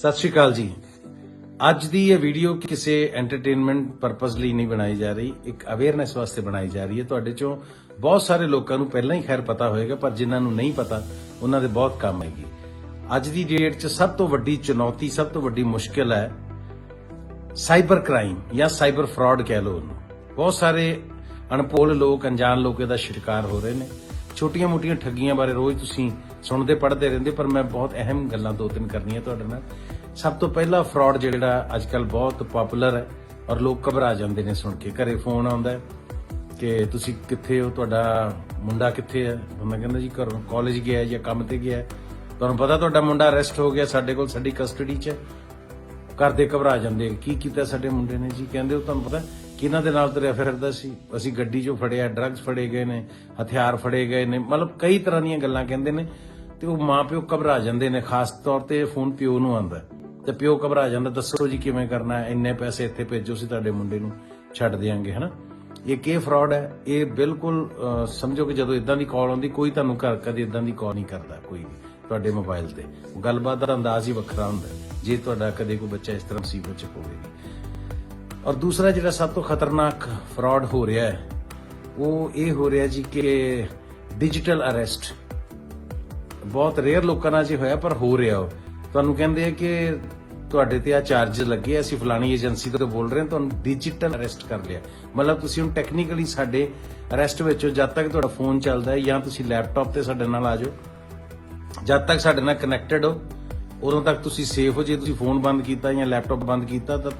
ਸਤਿ ਸ਼੍ਰੀ ਅਕਾਲ ਜੀ। ਅੱਜ ਦੀ ਇਹ ਵੀਡੀਓ ਕਿਸੇ ਐਂਟਰਟੇਨਮੈਂਟ ਪਰਪਸ ਲਈ ਨਹੀਂ ਬਣਾਈ ਜਾ ਰਹੀ, ਇੱਕ ਅਵੇਅਰਨੈਸ ਵਾਸਤੇ ਬਣਾਈ ਜਾ ਰਹੀ ਹੈ। ਤੁਹਾਡੇ ਚੋਂ ਬਹੁਤ ਸਾਰੇ ਲੋਕਾਂ ਨੂੰ ਪਹਿਲਾਂ ਹੀ ਖੈਰ ਪਤਾ ਹੋਏਗਾ, ਪਰ ਜਿਨ੍ਹਾਂ ਨੂੰ ਨਹੀਂ ਪਤਾ, ਉਹਨਾਂ ਦੇ ਬਹੁਤ ਕੰਮ ਆਏਗੀ ਅੱਜ ਦੀ ਡੇਟ 'ਚ ਸਭ ਤੋਂ ਵੱਡੀ ਚੁਣੌਤੀ, ਸਭ ਤੋਂ ਵੱਡੀ ਮੁਸ਼ਕਿਲ ਹੈ ਸਾਈਬਰ ਕ੍ਰਾਈਮ ਜਾਂ ਸਾਈਬਰ ਫਰਾਡ ਕਹਿ ਲਓ ਉਹਨੂੰ। ਬਹੁਤ ਸਾਰੇ ਅਣਪੋਲ ਲੋਕ, ਅਣਜਾਣ ਲੋਕ ਇਹਦਾ ਸ਼ਿਕਾਰ ਹੋ ਰਹੇ ਨੇ। ਛੋਟੀਆਂ-ਮੋਟੀਆਂ ਠੱਗੀਆਂ ਬਾਰੇ ਰੋਜ਼ ਤੁਸੀਂ ਸੁਣਦੇ, ਪੜ੍ਹਦੇ ਰਹਿੰਦੇ, ਪਰ ਮੈਂ ਬਹੁਤ ਅਹਿਮ ਗੱਲਾਂ ਦੋ ਤਿੰਨ ਕਰਨੀਆਂ ਤੁਹਾਡੇ ਨਾਲ। ਸਭ ਤੋਂ ਪਹਿਲਾ ਫਰਾਡ ਜਿਹੜਾ ਅੱਜਕੱਲ ਬਹੁਤ ਪਪੂਲਰ ਹੈ ਔਰ ਲੋਕ ਘਬਰਾ ਜਾਂਦੇ ਨੇ ਸੁਣ ਕੇ। ਘਰੇ ਫੋਨ ਆਉਂਦਾ ਹੈ ਕਿ ਤੁਸੀਂ ਕਿੱਥੇ ਹੋ? ਤੁਹਾਡਾ ਮੁੰਡਾ ਕਿੱਥੇ ਹੈ? ਬੰਦਾ ਕਹਿੰਦਾ ਜੀ ਘਰੋਂ ਕਾਲਜ ਗਿਆ ਜਾਂ ਕੰਮ ਤੇ ਗਿਆ। ਤੁਹਾਨੂੰ ਪਤਾ ਤੁਹਾਡਾ ਮੁੰਡਾ ਅਰੈਸਟ ਹੋ ਗਿਆ, ਸਾਡੇ ਕੋਲ ਸਾਡੀ ਕਸਟਡੀ 'ਚ ਹੈ। ਘਰ ਦੇ ਘਬਰਾ ਜਾਂਦੇ ਕੀ ਕੀਤਾ ਸਾਡੇ ਮੁੰਡੇ ਨੇ ਜੀ? ਕਹਿੰਦੇ ਉਹ ਤੁਹਾਨੂੰ ਪਤਾ ਕਿਹਨਾਂ ਦੇ ਨਾਲ ਤੁਰਿਆ ਫਿਰਦਾ ਸੀ? ਅਸੀਂ ਗੱਡੀ 'ਚੋਂ ਫੜਿਆ ਡਰੱਗਸ ਫੜੇ ਗਏ ਨੇ, ਹਥਿਆਰ ਫੜੇ ਗਏ ਨੇ। ਮਤਲਬ ਕਈ ਤਰ੍ਹਾਂ ਦੀਆਂ ਗੱਲਾਂ ਕਹਿੰਦੇ ਨੇ ਤੇ ਉਹ ਮਾਪਿਓ ਘਬਰਾ ਜਾਂਦੇ ਨੇ। ਖਾਸ ਤੌਰ ਤੇ ਫੋਨ ਪਿਓ ਨੂੰ ਆਂਦਾ ਤੇ ਪਿਓ ਘਬਰਾ ਜਾਂਦਾ, ਦੱਸੋ ਜੀ ਕਿਵੇਂ ਕਰਨਾ ਇੰਨੇ ਪੈਸੇ ਇੱਥੇ ਭੇਜੋ ਸੀ ਤੁਹਾਡੇ ਮੁੰਡੇ ਨੂੰ ਛੱਡ ਦਿਆਂਗੇ, ਹਨਾ? ਇਹ ਕੀ ਫਰਾਡ ਹੈ? ਇਹ ਬਿਲਕੁਲ ਸਮਝੋ ਕਿ ਜਦੋਂ ਇਦਾਂ ਦੀ ਕਾਲ ਆਉਂਦੀ, ਕੋਈ ਤੁਹਾਨੂੰ ਘਰ ਕਦੇ ਇਦਾਂ ਦੀ ਕਾਲ ਨਹੀਂ ਕਰਦਾ, ਕੋਈ ਵੀ ਤੁਹਾਡੇ ਮੋਬਾਈਲ ਤੇ। ਗੱਲਬਾਤ ਦਾ ਅੰਦਾਜ਼ ਹੀ ਵੱਖਰਾ ਹੁੰਦਾ। ਜੇ ਤੁਹਾਡਾ ਕਦੇ ਕੋਈ ਬੱਚਾ ਇਸ ਤਰ੍ਹਾਂ ਮੁਸੀਬਤ ਚ ਪਵੇ। ਔਰ ਦੂਸਰਾ ਜਿਹੜਾ ਸਭ ਤੋਂ ਖਤਰਨਾਕ ਫਰਾਡ ਹੋ ਰਿਹਾ ਹੈ, ਉਹ ਇਹ ਹੋ ਰਿਹਾ ਜੀ ਕਿ ਡਿਜੀਟਲ ਅਰੈਸਟ ਬਹੁਤ ਰੇਅਰ ਲੋਕਾਂ ਨਾਲ ਜੀ ਹੋਇਆ, ਪਰ ਹੋ ਰਿਹਾ ਉਹ। ਤੁਹਾਨੂੰ ਕਹਿੰਦੇ ਆ ਕਿ ਤੁਹਾਡੇ ਤੇ ਆ ਚਾਰजेस ਲੱਗੇ ਅਸੀਂ ਫਲਾਣੀ ਏਜੰਸੀ ਤੋਂ ਬੋਲ ਰਹੇ ਹਾਂ, ਤੁਹਾਨੂੰ ਡਿਜੀਟਲ ਅਰੈਸਟ ਕਰ ਲਿਆ। ਮਤਲਬ ਤੁਸੀਂ ਹੁਣ ਟੈਕਨੀਕਲੀ ਸਾਡੇ ਅਰੈਸਟ ਵਿੱਚ ਜਦ ਤੱਕ ਤੁਹਾਡਾ ਫੋਨ ਚੱਲਦਾ ਹੈ ਜਾਂ ਤੁਸੀਂ ਲੈਪਟਾਪ ਤੇ ਸਾਡੇ ਨਾਲ ਆ ਜਾਓ, ਜਦ ਤੱਕ ਸਾਡੇ ਨਾਲ ਕਨੈਕਟਡ ਹੋ ਉਦੋਂ ਤੱਕ ਤੁਸੀਂ ਸੇਫ ਹੋ। ਜੇ ਤੁਸੀਂ ਫੋਨ ਬੰਦ ਕੀਤਾ ਜਾਂ ਲੈਪਟਾਪ ਬੰਦ ਕੀਤਾ, ਤਾਂ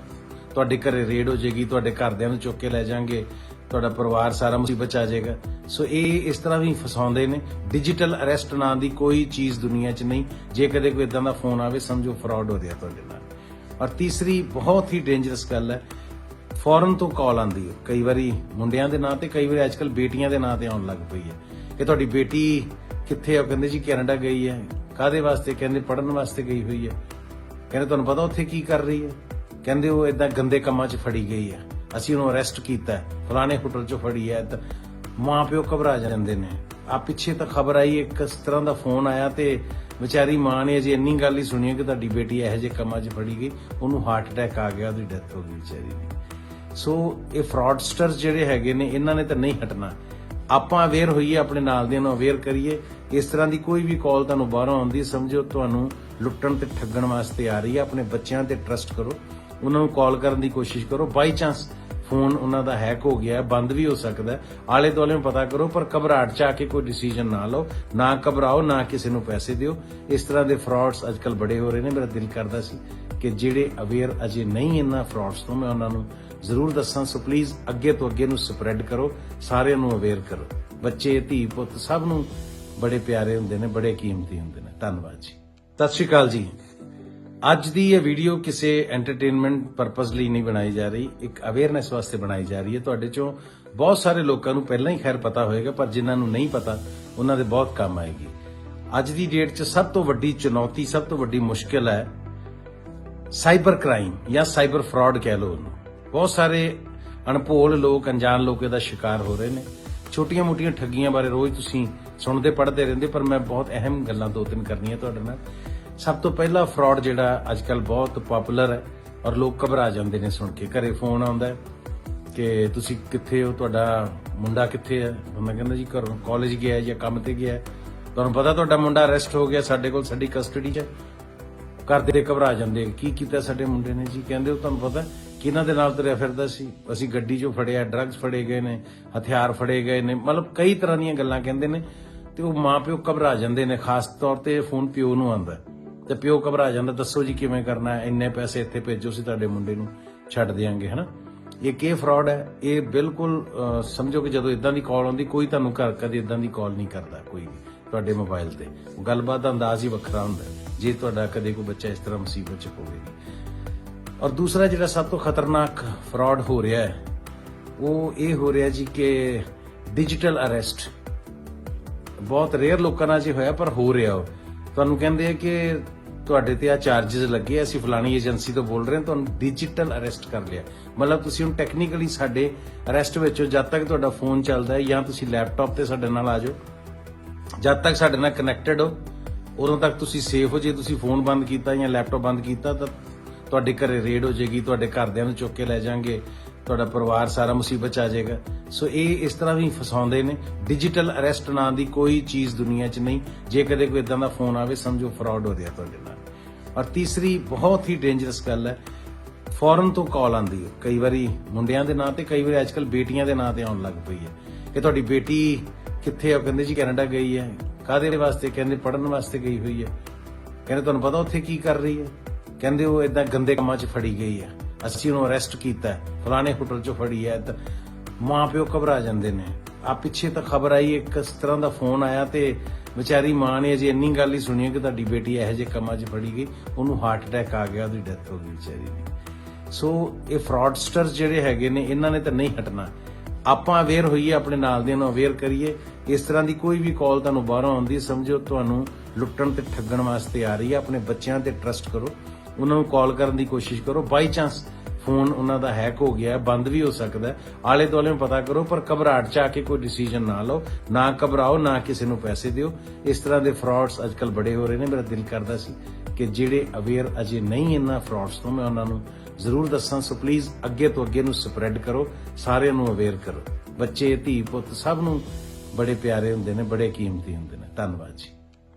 ਤੁਹਾਡੇ ਘਰੇ ਰੇਡ ਹੋ ਜਾਏਗੀ, ਤੁਹਾਡੇ ਘਰਦਿਆਂ ਨੂੰ ਚੁੱਕ ਕੇ ਲੈ ਜਾਾਂਗੇ ਤੁਹਾਡਾ ਪਰਿਵਾਰ ਸਾਰਾ ਮੁਸੀਬਤ ਆ ਜਾਏਗਾ। ਸੋ ਇਹ ਇਸ ਤਰ੍ਹਾਂ ਵੀ ਫਸਾਉਂਦੇ ਨੇ। ਡਿਜੀਟਲ ਅਰੈਸਟ ਨਾਂ ਦੀ ਕੋਈ ਚੀਜ਼ ਦੁਨੀਆ 'ਚ ਨਹੀਂ। ਜੇ ਕਦੇ ਕੋਈ ਇਦਾਂ ਦਾ ਫੋਨ ਆਵੇ, ਸਮਝੋ ਫਰਾਡ ਹੋ ਰਿਹਾ ਤੁਹਾਡੇ ਨਾਲ। ਔਰ ਤੀਸਰੀ ਬਹੁਤ ਹੀ ਡੇਂਜਰਸ ਗੱਲ ਹੈ ਫੌਰਨ ਤੋਂ ਕਾਲ ਆਂਦੀ ਹੈ। ਕਈ ਵਾਰੀ ਮੁੰਡਿਆਂ ਦੇ ਨਾਂ ਤੇ, ਕਈ ਵਾਰੀ ਅੱਜਕੱਲ ਬੇਟੀਆਂ ਦੇ ਨਾਂ ਤੇ ਆਉਣ ਲੱਗ ਪਈ ਹੈ। ਕਿ ਤੁਹਾਡੀ ਬੇਟੀ ਕਿੱਥੇ ਆ? ਕਹਿੰਦੇ ਜੀ ਕੈਨੇਡਾ ਗਈ ਹੈ। ਕਾਦੇ ਵਾਸਤੇ? ਕਹਿੰਦੇ ਪੜਨ ਵਾਸਤੇ ਗਈ ਹੋਈ ਹੈ। ਕਹਿੰਦੇ ਤੁਹਾਨੂੰ ਪਤਾ ਉੱਥੇ ਕੀ ਕਰ ਰਹੀ ਹੈ? ਕਹਿੰਦੇ ਉਹ ਇਦਾਂ ਗੰਦੇ ਕੰਮਾਂ 'ਚ ਫੜੀ ਗਈ ਹੈ। ਅਸੀਂ ਉਹਨੂੰ ਅਰੈਸਟ ਕੀਤਾ ਫਲਾਣੇ ਹੋਟਲ 'ਚੋਂ ਫੜੀ ਹੈ। ਤਾਂ ਮਾਂ ਪਿਓ ਘਬਰਾ ਜਾਂਦੇ ਨੇ। ਆ ਪਿੱਛੇ ਤਾਂ ਖਬਰ ਆਈ, ਇੱਕ ਇਸ ਤਰ੍ਹਾਂ ਦਾ ਫੋਨ ਆਇਆ ਤੇ ਵਿਚਾਰੀ ਮਾਂ ਨੇ ਅਜੇ ਇੰਨੀ ਗੱਲ ਹੀ ਸੁਣੀ ਕਿ ਤੁਹਾਡੀ ਬੇਟੀ ਇਹੋ ਜਿਹੇ ਕੰਮਾਂ 'ਚ ਫੜੀ ਗਈ। ਉਹਨੂੰ ਹਾਰਟ ਅਟੈਕ ਆ ਗਿਆ, ਉਹਦੀ ਡੈਥ ਹੋ ਗਈ ਵਿਚਾਰੀ ਦੀ। ਸੋ ਇਹ ਫਰਾਡਸਟਰਸ ਜਿਹੜੇ ਹੈਗੇ ਨੇ, ਇਹਨਾਂ ਨੇ ਤਾਂ ਨਹੀਂ ਹਟਣਾ। ਆਪਾਂ ਅਵੇਅਰ ਹੋਈਏ, ਆਪਣੇ ਨਾਲ ਦੇ ਨੂੰ ਅਵੇਅਰ ਕਰੀਏ। ਇਸ ਤਰ੍ਹਾਂ ਦੀ ਕੋਈ ਵੀ ਕਾਲ ਤੁਹਾਨੂੰ ਬਾਹਰੋਂ ਆਉਂਦੀ ਸਮਝੋ ਤੁਹਾਨੂੰ ਲੁੱਟਣ ਤੇ ਠੱਗਣ ਵਾਸਤੇ ਆ ਰਹੀ ਹੈ। ਆਪਣੇ ਬੱਚਿਆਂ ਤੇ ਟਰਸਟ ਕਰੋ। ਉਹਨਾਂ ਨੂੰ ਕਾਲ ਕਰਨ ਦੀ ਕੋਸ਼ਿਸ਼ ਕਰੋ। ਬਾਈ ਚਾਂਸ ਫੋਨ ਉਹਨਾਂ ਦਾ ਹੈਕ ਹੋ ਗਿਆ ਬੰਦ ਵੀ ਹੋ ਸਕਦਾ ਆਲੇ ਦੁਆਲੇ ਨੂੰ ਪਤਾ ਕਰੋ, ਪਰ ਘਬਰਾਹਟ ਚ ਆ ਕੇ ਕੋਈ ਡਿਸੀਜਨ ਨਾ ਲਓ। ਨਾ ਘਬਰਾਓ, ਨਾ ਕਿਸੇ ਨੂੰ ਪੈਸੇ ਦਿਓ। ਇਸ ਤਰ੍ਹਾਂ ਦੇ ਫਰਾਡਸ ਅੱਜਕੱਲ ਬੜੇ ਹੋ ਰਹੇ ਨੇ। ਮੇਰਾ ਦਿਲ ਕਰਦਾ ਸੀ ਕਿ ਜਿਹੜੇ ਅਵੇਅਰ ਅਜੇ ਨਹੀਂ ਇਹਨਾਂ ਫਰਾਡਸ ਤੋਂ, ਮੈਂ ਉਹਨਾਂ ਨੂੰ ਜ਼ਰੂਰ ਦੱਸਾਂ। ਸੋ ਪਲੀਜ਼ ਅੱਗੇ ਤੋਂ ਅੱਗੇ ਨੂੰ ਸਪਰੈਡ ਕਰੋ। ਸਾਰਿਆਂ ਨੂੰ ਅਵੇਅਰ ਕਰੋ। ਬੱਚੇ, ਧੀ, ਪੁੱਤ ਸਭ ਨੂੰ ਬੜੇ ਪਿਆਰੇ ਹੁੰਦੇ ਨੇ, ਬੜੇ ਕੀਮਤੀ ਹੁੰਦੇ ਨੇ। ਧੰਨਵਾਦ ਜੀ। ਸਤਿ ਸ਼੍ਰੀ ਅਕਾਲ ਜੀ। ਅੱਜ ਦੀ ਇਹ ਵੀਡੀਓ ਕਿਸੇ ਐਂਟਰਟੇਨਮੈਂਟ ਪਰਪਸ ਲਈ ਨਹੀਂ ਬਣਾਈ ਜਾ ਰਹੀ, ਇੱਕ ਅਵੇਅਰਨੈਸ ਵਾਸਤੇ ਬਣਾਈ ਜਾ ਰਹੀ ਹੈ। ਤੁਹਾਡੇ ਚੋਂ ਬਹੁਤ ਸਾਰੇ ਲੋਕਾਂ ਨੂੰ ਪਹਿਲਾਂ ਹੀ ਖੈਰ ਪਤਾ ਹੋਏਗਾ, ਪਰ ਜਿਨ੍ਹਾਂ ਨੂੰ ਨਹੀਂ ਪਤਾ, ਉਹਨਾਂ ਦੇ ਬਹੁਤ ਕੰਮ ਆਏਗੀ। ਅੱਜ ਦੀ ਡੇਟ 'ਚ ਸਭ ਤੋਂ ਵੱਡੀ ਚੁਣੌਤੀ, ਸਭ ਤੋਂ ਵੱਡੀ ਮੁਸ਼ਕਿਲ ਹੈ ਸਾਈਬਰ ਕ੍ਰਾਈਮ ਜਾਂ ਸਾਈਬਰ ਫਰਾਡ ਕਹਿ ਲਓ ਉਹਨੂੰ। ਬਹੁਤ ਸਾਰੇ ਅਣਪੋਲ ਲੋਕ, ਅਣਜਾਣ ਲੋਕ ਇਹਦਾ ਸ਼ਿਕਾਰ ਹੋ ਰਹੇ ਨੇ। ਛੋਟੀਆਂ-ਮੋਟੀਆਂ ਠੱਗੀਆਂ ਬਾਰੇ ਰੋਜ਼ ਤੁਸੀਂ ਸੁਣਦੇ, ਪੜ੍ਹਦੇ ਰਹਿੰਦੇ ਪਰ ਮੈਂ ਬਹੁਤ ਅਹਿਮ ਗੱਲਾਂ ਦੋ ਤਿੰਨ ਕਰਨੀਆਂ ਤੁਹਾਡੇ ਨਾਲ। ਸਭ ਤੋਂ ਪਹਿਲਾ ਫਰਾਡ ਜਿਹੜਾ ਅੱਜਕੱਲ ਬਹੁਤ ਪਪੂਲਰ ਹੈ ਔਰ ਲੋਕ ਘਬਰਾ ਜਾਂਦੇ ਨੇ ਸੁਣ ਕੇ। ਘਰੇ ਫੋਨ ਆਉਂਦਾ ਹੈ ਕਿ ਤੁਸੀਂ ਕਿੱਥੇ ਹੋ? ਤੁਹਾਡਾ ਮੁੰਡਾ ਕਿੱਥੇ ਹੈ? ਬੰਦਾ ਕਹਿੰਦਾ ਜੀ ਘਰੋਂ ਕਾਲਜ ਗਿਆ ਜਾਂ ਕੰਮ ਤੇ ਗਿਆ ਤੁਹਾਨੂੰ ਪਤਾ ਤੁਹਾਡਾ ਮੁੰਡਾ ਅਰੈਸਟ ਹੋ ਗਿਆ, ਸਾਡੇ ਕੋਲ ਸਾਡੀ ਕਸਟਡੀ 'ਚ। ਘਰ ਦੇ ਘਬਰਾ ਜਾਂਦੇ ਕੀ ਕੀਤਾ ਸਾਡੇ ਮੁੰਡੇ ਨੇ ਜੀ? ਕਹਿੰਦੇ ਉਹ ਤੁਹਾਨੂੰ ਪਤਾ ਕਿਹਨਾਂ ਦੇ ਨਾਲ ਤੁਰਿਆ ਫਿਰਦਾ ਸੀ? ਅਸੀਂ ਗੱਡੀ 'ਚੋਂ ਫੜਿਆ ਡਰੱਗਸ ਫੜੇ ਗਏ ਨੇ, ਹਥਿਆਰ ਫੜੇ ਗਏ ਨੇ, ਮਤਲਬ ਕਈ ਤਰ੍ਹਾਂ ਦੀਆਂ ਗੱਲਾਂ ਕਹਿੰਦੇ ਨੇ ਤੇ ਉਹ ਮਾਪਿਓ ਘਬਰਾ ਜਾਂਦੇ ਨੇ, ਖਾਸ ਤੌਰ ਤੇ ਫੋਨ ਪਿਓ ਨੂੰ ਆਂਦਾ ਤੇ ਪਿਓ ਘਬਰਾ ਜਾਂਦਾ, ਦੱਸੋ ਜੀ ਕਿਵੇਂ ਕਰਨਾ ਹੈ? ਇੰਨੇ ਪੈਸੇ ਇੱਥੇ ਭੇਜੋ ਸੀ ਤੁਹਾਡੇ ਮੁੰਡੇ ਨੂੰ ਛੱਡ ਦਿਆਂਗੇ, ਹਨਾ? ਇਹ ਕੀ ਫਰਾਡ ਹੈ? ਇਹ ਬਿਲਕੁਲ ਸਮਝੋ ਕਿ ਜਦੋਂ ਇਦਾਂ ਦੀ ਕਾਲ ਆਉਂਦੀ, ਕੋਈ ਤੁਹਾਨੂੰ ਘਰ ਕਦੇ ਇਦਾਂ ਦੀ ਕਾਲ ਨਹੀਂ ਕਰਦਾ, ਕੋਈ ਤੁਹਾਡੇ ਮੋਬਾਈਲ ਤੇ। ਗੱਲਬਾਤ ਦਾ ਅੰਦਾਜ਼ ਹੀ ਵੱਖਰਾ ਹੁੰਦਾ ਜੇ ਤੁਹਾਡਾ ਕਦੇ ਕੋਈ ਬੱਚਾ ਇਸ ਤਰ੍ਹਾਂ ਮੁਸੀਬਤ ਚ ਹੋਵੇ ਔਰ ਦੂਸਰਾ ਜਿਹੜਾ ਸਭ ਤੋਂ ਖਤਰਨਾਕ ਫਰਾਡ ਹੋ ਰਿਹਾ ਹੈ, ਉਹ ਇਹ ਹੋ ਰਿਹਾ ਜੀ ਕਿ ਡਿਜੀਟਲ ਅਰੈਸਟ ਬਹੁਤ ਰੇਅਰ ਲੋਕਾਂ ਨਾਲ ਜੀ ਹੋਇਆ, ਪਰ ਹੋ ਰਿਹਾ ਉਹ। ਤੁਹਾਨੂੰ ਕਹਿੰਦੇ ਆ ਕਿ ਤੁਹਾਡੇ ਤੇ ਆ ਚਾਰजेस ਲੱਗੇ ਅਸੀਂ ਫਲਾਣੀ ਏਜੰਸੀ ਤੋਂ ਬੋਲ ਰਹੇ ਹਾਂ, ਤੁਹਾਨੂੰ ਡਿਜੀਟਲ ਅਰੈਸਟ ਕਰ ਲਿਆ। ਮਤਲਬ ਤੁਸੀਂ ਹੁਣ ਟੈਕਨੀਕਲੀ ਸਾਡੇ ਅਰੈਸਟ ਵਿੱਚ ਜਦ ਤੱਕ ਤੁਹਾਡਾ ਫੋਨ ਚੱਲਦਾ ਹੈ ਜਾਂ ਤੁਸੀਂ ਲੈਪਟਾਪ ਤੇ ਸਾਡੇ ਨਾਲ ਆ ਜਾਓ, ਜਦ ਤੱਕ ਸਾਡੇ ਨਾਲ ਕਨੈਕਟਡ ਹੋ, ਉਦੋਂ ਤੱਕ ਤੁਸੀਂ ਸੇਫ ਹੋ। ਜੇ ਤੁਸੀਂ ਫੋਨ ਬੰਦ ਕੀਤਾ ਜਾਂ ਲੈਪਟਾਪ ਬੰਦ ਕੀਤਾ, ਤਾਂ ਤੁਹਾਡੇ ਘਰੇ ਰੇਡ ਹੋ ਜਾਏਗੀ, ਤੁਹਾਡੇ ਘਰਦਿਆਂ ਨੂੰ ਚੁੱਕ ਕੇ ਲੈ ਜਾਣਗੇ, ਤੁਹਾਡਾ ਪਰਿਵਾਰ ਸਾਰਾ ਮੁਸੀਬਤ ਚ ਆ ਜਾਏਗਾ। ਸੋ ਇਹ ਇਸ ਤਰ੍ਹਾਂ ਵੀ ਫਸਾਉਂਦੇ ਨੇ। ਡਿਜੀਟਲ ਅਰੈਸਟ ਨਾਂ ਦੀ ਕੋਈ ਚੀਜ਼ ਦੁਨੀਆ 'ਚ ਨਹੀਂ। ਜੇ ਕਦੇ ਕੋਈ ਇਦਾਂ ਦਾ ਫੋਨ ਆਵੇ, ਸਮਝੋ ਫਰਾਡ ਹੋ ਰਿਹਾ ਤੁਹਾਡੇ ਨਾਲ। ਔਰ ਤੀਸਰੀ, ਬਹੁਤ ਹੀ ਡੇਂਜਰਸ ਗੱਲ ਹੈ ਫੌਰਨ ਤੋਂ ਕਾਲ ਆਂਦੀ ਹੈ। ਕਈ ਵਾਰੀ ਮੁੰਡਿਆਂ ਦੇ ਨਾਂ ਤੇ, ਕਈ ਵਾਰੀ ਅੱਜਕੱਲ ਬੇਟੀਆਂ ਦੇ ਨਾਂ ਤੇ ਆਉਣ ਲੱਗ ਪਈ ਹੈ ਕਿ ਤੁਹਾਡੀ ਬੇਟੀ ਕਿੱਥੇ ਆ? ਕਹਿੰਦੇ ਜੀ ਕੈਨੇਡਾ ਗਈ ਹੈ। ਕਾਹਦੇ ਵਾਸਤੇ? ਕਹਿੰਦੇ ਪੜਨ ਵਾਸਤੇ ਗਈ ਹੋਈ ਹੈ। ਕਹਿੰਦੇ ਤੁਹਾਨੂੰ ਪਤਾ ਉੱਥੇ ਕੀ ਕਰ ਰਹੀ ਹੈ? ਕਹਿੰਦੇ ਉਹ ਇਦਾਂ ਗੰਦੇ ਕੰਮਾਂ 'ਚ ਫੜੀ ਗਈ ਹੈ ਅਸੀਂ ਉਹਨੂੰ ਅਰੈਸਟ ਕੀਤਾ ਫਲਾਣੇ ਹੋਟਲ 'ਚੋਂ ਫੜੀ ਹੈ। ਤਾਂ ਮਾਂ ਪਿਓ ਘਬਰਾ ਜਾਂਦੇ ਨੇ। ਆ ਪਿੱਛੇ ਤਾਂ ਖਬਰ ਆਈ, ਇੱਕ ਇਸ ਤਰ੍ਹਾਂ ਦਾ ਫੋਨ ਆਇਆ ਤੇ ਵਿਚਾਰੀ ਮਾਂ ਨੇ ਅਜੇ ਇੰਨੀ ਗੱਲ ਹੀ ਸੁਣੀ ਹੈ ਕਿ ਤੁਹਾਡੀ ਬੇਟੀ ਇਹੋ ਜਿਹੇ ਕੰਮਾਂ 'ਚ ਫੜੀ ਗਈ। ਉਹਨੂੰ ਹਾਰਟ ਅਟੈਕ ਆ ਗਿਆ, ਉਹਦੀ ਡੈਥ ਹੋ ਗਈ ਵਿਚਾਰੀ ਦੀ। ਸੋ ਇਹ ਫਰਾਡਸਟਰਸ ਜਿਹੜੇ ਹੈਗੇ ਨੇ, ਇਹਨਾਂ ਨੇ ਤਾਂ ਨਹੀਂ ਹਟਣਾ। ਆਪਾਂ ਅਵੇਅਰ ਹੋਈਏ, ਆਪਣੇ ਨਾਲ ਦੇ ਨੂੰ ਅਵੇਅਰ ਕਰੀਏ। ਇਸ ਤਰ੍ਹਾਂ ਦੀ ਕੋਈ ਵੀ ਕਾਲ ਤੁਹਾਨੂੰ ਬਾਹਰੋਂ ਆਉਂਦੀ ਸਮਝੋ, ਤੁਹਾਨੂੰ ਲੁੱਟਣ ਤੇ ਠੱਗਣ ਵਾਸਤੇ ਆ ਰਹੀ ਹੈ। ਆਪਣੇ ਬੱਚਿਆਂ ਤੇ ਟਰਸਟ ਕਰੋ। ਉਹਨਾਂ ਨੂੰ ਕਾਲ ਕਰਨ ਦੀ ਕੋਸ਼ਿਸ਼ ਕਰੋ। ਬਾਈ ਚਾਂਸ ਫੋਨ ਉਹਨਾਂ ਦਾ ਹੈਕ ਹੋ ਗਿਆ ਬੰਦ ਵੀ ਹੋ ਸਕਦਾ ਆਲੇ ਦੁਆਲੇ ਨੂੰ ਪਤਾ ਕਰੋ, ਪਰ ਘਬਰਾਹਟ ਚ ਆ ਕੇ ਕੋਈ ਡਿਸੀਜਨ ਨਾ ਲਓ। ਨਾ ਘਬਰਾਓ, ਨਾ ਕਿਸੇ ਨੂੰ ਪੈਸੇ ਦਿਓ। ਇਸ ਤਰ੍ਹਾਂ ਦੇ ਫਰਾਡਸ ਅੱਜਕੱਲ ਬੜੇ ਹੋ ਰਹੇ ਨੇ। ਮੇਰਾ ਦਿਲ ਕਰਦਾ ਸੀ ਕਿ ਜਿਹੜੇ ਅਵੇਅਰ ਅਜੇ ਨਹੀਂ ਇਹਨਾਂ ਫਰਾਡਸ ਤੋਂ, ਮੈਂ ਉਹਨਾਂ ਨੂੰ ਜ਼ਰੂਰ ਦੱਸਾਂ। ਸੋ ਪਲੀਜ਼ ਅੱਗੇ ਤੋਂ ਅੱਗੇ ਨੂੰ ਸਪਰੈਡ ਕਰੋ, ਸਾਰਿਆਂ ਨੂੰ ਅਵੇਅਰ ਕਰੋ। ਬੱਚੇ, ਧੀ, ਪੁੱਤ ਸਭ ਨੂੰ ਬੜੇ ਪਿਆਰੇ ਹੁੰਦੇ ਨੇ, ਬੜੇ ਕੀਮਤੀ ਹੁੰਦੇ ਨੇ। ਧੰਨਵਾਦ ਜੀ।